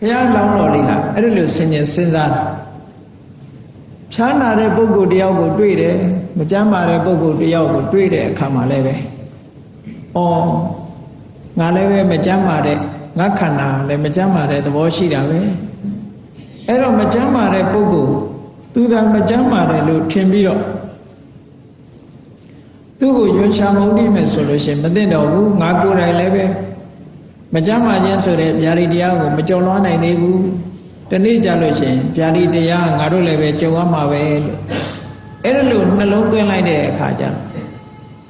ဘုရားလောင်းတော်လေးဟာအဲ့ဒီလိုဆင်ញင်စဉ်းစားတာဖြားနာတဲ့ပုဂ္ဂိုလ်တယောက်ကိုတွေ့တယ်မကြမ်းပါတဲ့ပုဂ္ဂိုလ်တယောက်ကိုတွေ့တဲ့အခါမှာလည်းပဲအော်ငါလည်းပဲမကြမ်းပါတဲ့ငါခန္ဓာလည်းမကြမ်းပါတဲ့သဘောရှိတာပဲအဲ့တော့မကြမ်းပါတဲ့ပုဂ္ဂိုလ်သူကမကြမ်းပါတယ်လို့ထင်ပြီးတော့သူ့ကိုယွန်ရှာမုန်းတိမယ်ဆိုလို့ရှိရင်မသိတော့ဘူးငါကိုယ်တိုင်လည်းပဲ မကြမ်းပါခြင်းဆိုတဲ့ဗျာဒီတရားကိုမကြုံလွှမ်းနိုင်သေးဘူးတနေ့ကြလို့ရှိရင်ဗျာဒီတရားငါတို့လည်းပဲကြုံရမှာပဲလို့အဲ့ဒါလို့နှလုံးသွင်းလိုက်တဲ့အခါကျတော့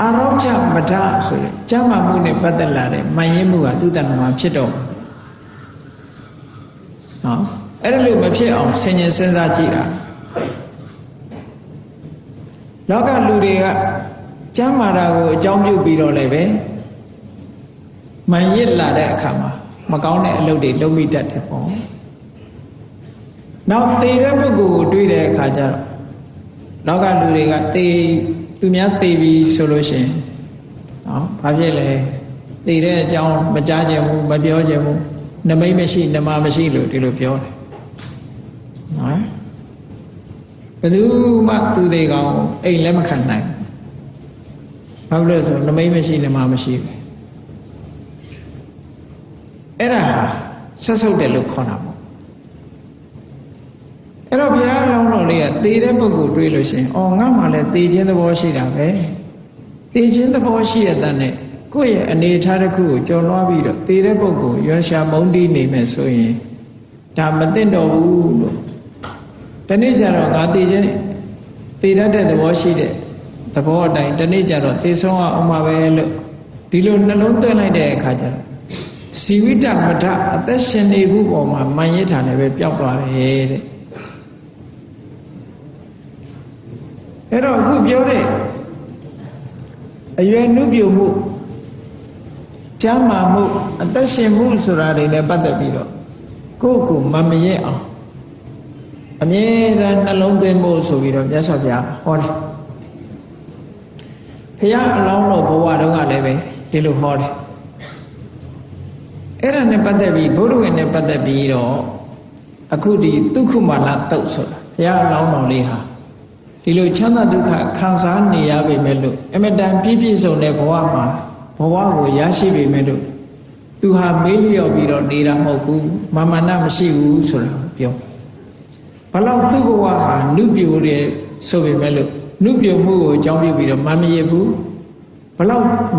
အာရောချမထဆိုတဲ့ကြမ်းမာမှုနဲ့ပတ်သက်လာတဲ့မှန်ရင်မှုကသူ့တဏ္ဍာမှာဖြစ်တော့နော်အဲ့ဒါလို့မဖြစ်အောင်ဆင်ញင်စဉ်းစားကြည့်တာလောကလူတွေကကျမ်းမာတာကိုအကြောင်းပြုပြီးတော့လည်းပဲ မှန်ရစ်လာတဲ့အခါမှာမကောင်းတဲ့အလုပ်တွေလုပ်မိတတ်တယ်ပေါ့နောက်သေတဲ့ပုဂ္ဂိုလ်ကိုတွေ့တဲ့အခါကျတော့လောကလူတွေကသေသူများသေပြီဆိုလို့ရှိရင်နော်ဘာဖြစ်လဲသေတဲ့အကြောင်းမကြားကြဘူးမပြောကြဘူးနမိတ်မရှိနမမရှိလို့ဒီလိုပြောတယ်နော်ဘယ်သူမှသူတွေကောင်အိမ်လက်မခံနိုင်ဘာလို့လဲဆိုနမိတ်မရှိနမမရှိပဲ အဲ့ဒါဆက်ဆုပ်တယ်လို့ခေါ်တာပေါ့အဲ့တော့ဘုရားလောင်းတော်လေးကသေတဲ့ပုဂ္ဂိုလ်တွေးလို့ရှိရင်အော်ငါမှလည်းသေခြင်းသဘောရှိတာပဲသေခြင်းသဘောရှိရတဲ့နဲ့ကိုယ့်ရဲ့အနေထားတစ်ခုကိုကြော်လွှားပြီးတော့သေတဲ့ပုဂ္ဂိုလ်ရွှန်ရှာမုန်းတီးနေမယ်ဆိုရင်ဒါမသိတော့ဘူးလို့တနေ့ကျတော့ငါသေခြင်းသေတတ်တဲ့သဘောရှိတဲ့သဘောအတိုင်းတနေ့ကျတော့သေဆုံးအောင်ပါပဲလို့ဒီလိုနှလုံးသွင်းလိုက်တဲ့အခါကျတော့ စီဝိတမထအသက်ရှင်နေမှုပေါ်မှာမန်ရစ်ထာနဲ့ပဲပျောက်သွားတယ်တဲ့အဲ့တော့အခုပြောတဲ့အရွယ်နုပြုမှုကျမ်းမာမှုအသက်ရှင်မှုဆိုတာတွေနဲ့ပတ်သက်ပြီးတော့ကိုယ့်ကိုမမရဲအောင်အမြဲတမ်းနှလုံးသွင်းဖို့ဆိုပြီးတော့မြတ်စွာဘုရားဟောတယ်ဘုရားအလောင်းတော်ဘဝတုန်းကလည်းပဲဒီလိုဟောတယ် အဲ့ဒါနဲ့ပတ်သက်ပြီးဘုဒ္ဓဝင်နဲ့ပတ်သက်ပြီးတော့အခုဒီဒုက္ခမာလတုတ်ဆိုတာဘုရားအလောင်းတော်လေးဟာဒီလိုချမ်းသာဒုက္ခခံစားနေရပေမဲ့လို့အမတန်ပြည့်ပြည့်စုံတဲ့ဘဝမှာဘဝကိုရရှိပေမဲ့လို့သူဟာမေးလျော့ပြီးတော့နေတာမဟုတ်ဘူးမာမနမရှိဘူးဆိုတာပြောဘလောက်သူ့ဘဝဟာနုပြိုတဲ့ဆိုပေမဲ့လို့နုပြိုမှုကိုအကြောင်းပြုပြီးတော့မမရဘူးဘလောက်မ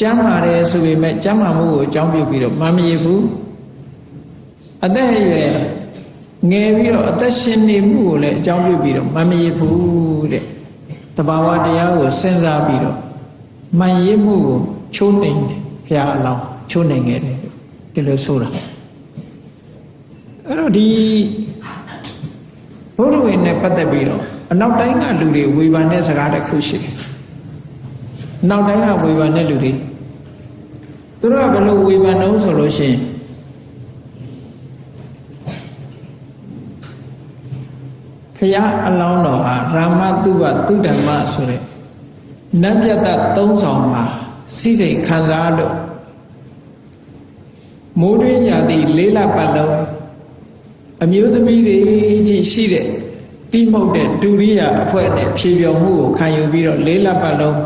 ကျမ်းမာတယ်ဆိုပေမဲ့ကျမ်းမာမှုကိုအကြောင်းပြုပြီးတော့မမရဘူးအသက်အရွယ်ငယ်ပြီးတော့အသက်ရှင်နေမှုကိုလည်းအကြောင်းပြုပြီးတော့မမရဘူးတဲ့တဘာဝတရားကိုစဉ်းစားပြီးတော့မှန်ရမှုကိုချိုးနှိမ်တယ်ဘုရားအလောင်းချိုးနှိမ်ခဲ့တယ်ဒီလိုဆိုတာအဲ့တော့ဒီဘုရားဝင်နဲ့ပတ်သက်ပြီးတော့အနောက်တိုင်းကလူတွေဝေဖန်တဲ့စကားတစ်ခုရှိတယ်။ နောက်တိုင်းကဝေဖန်တဲ့လူတွေသူတို့ကဘယ်လိုဝေဖန်တော့ဆိုလို့ရှိရင်ဖရာအလောင်းတော်ဟာရာမတုဝတုဓမ္မဆိုတဲ့နတ်ပြတ်သက်သုံးဆောင်မှာစိစိတ်ခံစားလို့မိုးတွင်းညာသည့်လေးလပတ်လုံးအမျိုးသမီးတွေကြီးရှိတဲ့တိမုတ်တဲ့ဒုရိယအဖွဲ့နဲ့ဖြေပြော်မှုကိုခံယူပြီးတော့လေးလပတ်လုံး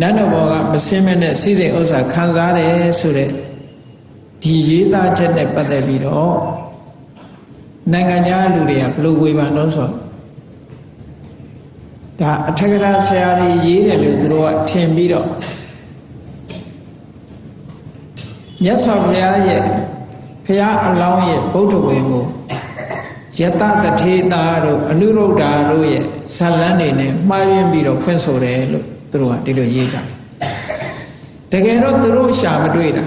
နတ်တော်ဘောကမစင်းမနဲ့စိစိတ်ဥစ္စာခံစားတယ်ဆိုတဲ့ဒီရေးသားချက်နဲ့ပတ်သက်ပြီးတော့နိုင်ငံခြားလူတွေကဘလို့ဝေဖန်တော့ဆိုဒါအထက်ကရာဆရာကြီးရေးတယ်လို့သူတို့ကထင်ပြီးတော့မြတ်စွာဘုရားရဲ့ဘုရားအလောင်းရဲ့ဗုဒ္ဓဝင်ကိုယတတထေတာတို့အနုရုဒ္ဓါတို့ရဲ့ဇာလန်းတွေနဲ့မှားယွင်းပြီးတော့ဖွင့်ဆိုတယ်လို့ သူတို့ကဒီလိုရေးကြတယ်တကယ်တော့သူတို့ရှာမတွေ့တာ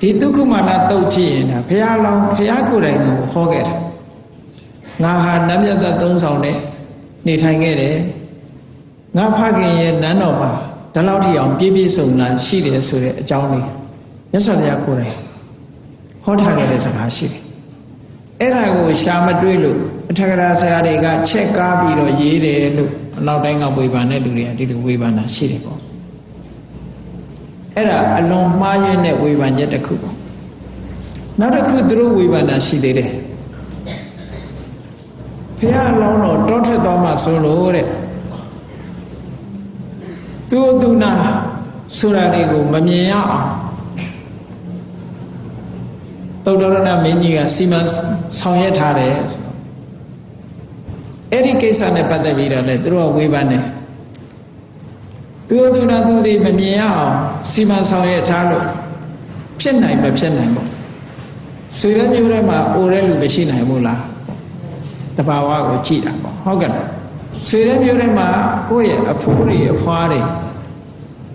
ဒီဒုက္ခမာနတုတ်ကြည့်ရင်ဒါဘုရားလောင်းဘုရားကိုယ်တိုင်ကိုဟောခဲ့တယ်ငါဟာနတ်မြတ်သက်သုံးဆောင်နဲ့နေထိုင်ခဲ့တယ်ငါဖခင်ရဲ့နန်းတော်မှာဒီလောက်ထိအောင်ပြည့်ပြည့်စုံလာရှိတယ်ဆိုတဲ့အကြောင်းလေးမြတ်စွာဘုရားကိုယ်တိုင်ဟောထားခဲ့တဲ့စကားရှိတယ်အဲ့ဒါကိုရှာမတွေ့လို့အထက်ကရာဆရာတွေကချက်ကားပြီးတော့ရေးတယ်လို့ အနောက်တိုင်းကဝေဖန်တဲ့လူတွေကဒီလိုဝေဖန်တာရှိတယ်ပေါ့အဲ့ဒါအလွန်မှားယွင်းတဲ့ဝေဖန်ချက်တစ်ခုပေါ့နောက်တစ်ခုသူတို့ဝေဖန်တာရှိသေးတယ်ဖះအလောင်းတော်တောထွက်သွားမှဆိုလို့တဲ့သူသူနာဆိုတာတွေကိုမမြင်ရအောင်သုတ္တရဏမင်းကြီးကစီမံဆောင်ရွက်ထားတယ် အဲ့ဒီကိစ္စနဲ့ပတ်သက်ပြီးတော့လေသူတို့ကဝေဖန်တယ်သူသူနာသူတွေမမြင်ရအောင်စီမံဆောင်ရွက်ထားလို့ဖြစ်နိုင်မဖြစ်နိုင်ဘူးဆွေရမျိုးထဲမှာအိုတဲ့လူမရှိနိုင်ဘူးလားတဘာဝကိုကြည့်တာပေါ့ဟုတ်ကဲ့ဆွေရမျိုးထဲမှာကိုယ့်ရဲ့အဖိုးတွေအဖွားတွေ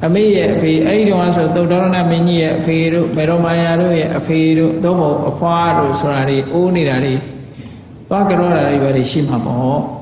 အမေရဲ့အဖေအဲ့ဒီတော့ဆိုသုတ္တရဏမင်းကြီးရဲ့အဖေတို့မေတော်မာယာတို့ရဲ့အဖေတို့သို့မဟုတ်အဖွားတို့ဆိုတာတွေအိုးနေတာတွေ သွားကြတော့တာတွေပဲရှိမှာပေါ့